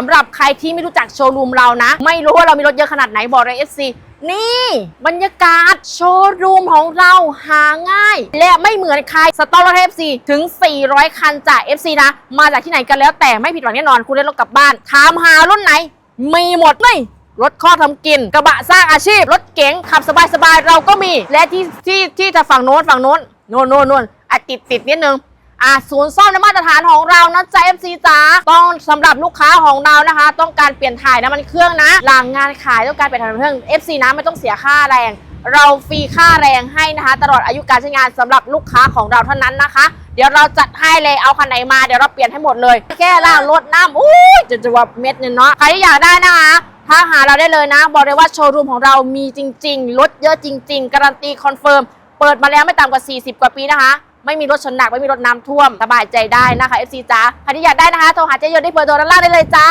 สำหรับใครที่ไม่รู้จักโชว์รูมเรานะ ไม่รู้ว่าเรามีรถเยอะขนาดไหนบอกเลย FC นี่บรรยากาศโชว์รูมของเราหาง่าย และไม่เหมือนใครสต็อกรถ FC ถึง 400 คันจาก FC นะ มาจากที่ไหนกันแล้วแต่ไม่ผิดหวังแน่นอน คุณได้รถกลับบ้าน ถามหารุ่นไหน มีหมดนี่รถข้อทำกิน กระบะสร้างอาชีพ รถเก๋งขับสบายๆ เราก็มี และที่ที่ที่จะฝั่งโน้นฝั่งโน้นโน่นโน่นโน่นอะติดติดนิดนึง อะศูนย์ซ่อมในมาตรฐานของเรานะจ๊ะ FC จ๋าต้องสำหรับลูกค้าของเรานะคะ ต้องการเปลี่ยนถ่ายน้ำมันเครื่องนะ หลังงานขายต้องการเปลี่ยนถ่ายน้ำมันเครื่อง FC นะไม่ต้องเสียค่าแรง เราฟรีค่าแรงให้นะคะ ตลอดอายุการใช้งานสำหรับลูกค้าของเราเท่านั้นนะคะ เดี๋ยวเราจัดให้เลยเอาคันไหนมาเดี๋ยวเราเปลี่ยนให้หมดเลย แค่ล่างรถน้ำอุ้ยจะจะว่าเม็ดเนี่ยเนาะใครที่อยากได้นะคะถ้าหาเราได้เลยนะ บอกเลยว่าโชว์รูมของเรามีจริงๆรถเยอะจริง ๆ การันตีคอนเฟิร์มเปิดมาแล้วไม่ต่ำกว่า 40 กว่าปีนะคะ ไม่มีรถชนหนัก ไม่มีรถน้ำท่วม สบายใจได้นะคะ FC จ้าใครที่อยากได้นะคะ โทรหาเจยนได้เบอร์โทรด้านล่างได้เลยจ้า